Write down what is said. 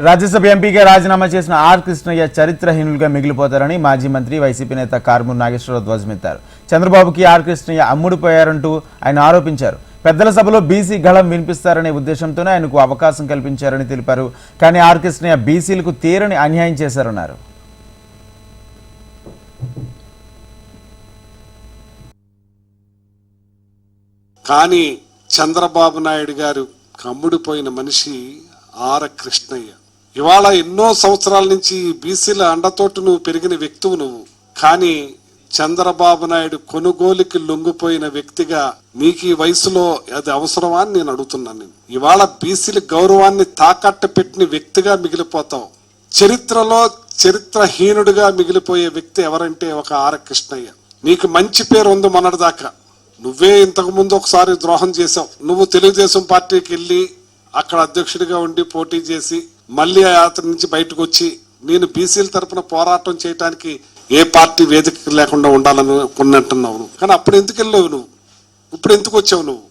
రాజ్యసభ ఎంపీగా రాజీనామా చేసిన ఆర్ కృష్ణయ్య చరిత్రహీనులుగా మిగిలిపోతారని మాజీ మంత్రి వైసీపీ నేత కార్మూర్ నాగేశ్వరరావు ధ్వజమెత్తారు. చంద్రబాబుకి ఆర్ కృష్ణయ్య అమ్ముడుపోయారంటూ ఆయన ఆరోపించారు. పెద్దల సభలో బీసీ గళం వినిపిస్తారనే ఉద్దేశంతోనే ఆయనకు అవకాశం కల్పించారని తెలిపారు. కానీ ఆర్ కృష్ణయ్య బీసీలకు తీరని అన్యాయం చేశారన్నారు. కానీ చంద్రబాబు నాయుడు గారు కమ్ముడిపోయిన మనిషి ఆర కృష్ణయ్య. ఇవాళ ఎన్నో సంవత్సరాల నుంచి బీసీల అండతోటి నువ్వు పెరిగిన వ్యక్తువు నువ్వు. కానీ చంద్రబాబు నాయుడు కొనుగోలుకి లొంగిపోయిన వ్యక్తిగా నీకు ఈ వయసులో అది అవసరమా అని నేను అడుగుతున్నాను నేను ఇవాళ బీసీల గౌరవాన్ని తాకట్టు పెట్టిన వ్యక్తిగా మిగిలిపోతావు. చరిత్రలో చరిత్రహీనుడిగా మిగిలిపోయే వ్యక్తి ఎవరంటే ఒక ఆర కృష్ణయ్య. నీకు మంచి పేరు ఉంది మొన్నటిదాకా. నువ్వే ఇంతకు ముందు ఒకసారి ద్రోహం చేశావు. నువ్వు తెలుగుదేశం పార్టీకి వెళ్ళి అక్కడ అధ్యక్షుడిగా ఉండి పోటీ చేసి మళ్ళీ ఆ యాత్ర నుంచి బయటకు వచ్చి నేను బీసీల తరపున పోరాటం చేయడానికి ఏ పార్టీ వేదిక లేకుండా ఉండాలని కొన్నట్టున్నావు నువ్వు. కానీ అప్పుడు ఎందుకు వెళ్ళావు నువ్వు? ఇప్పుడు ఎందుకు వచ్చావు నువ్వు?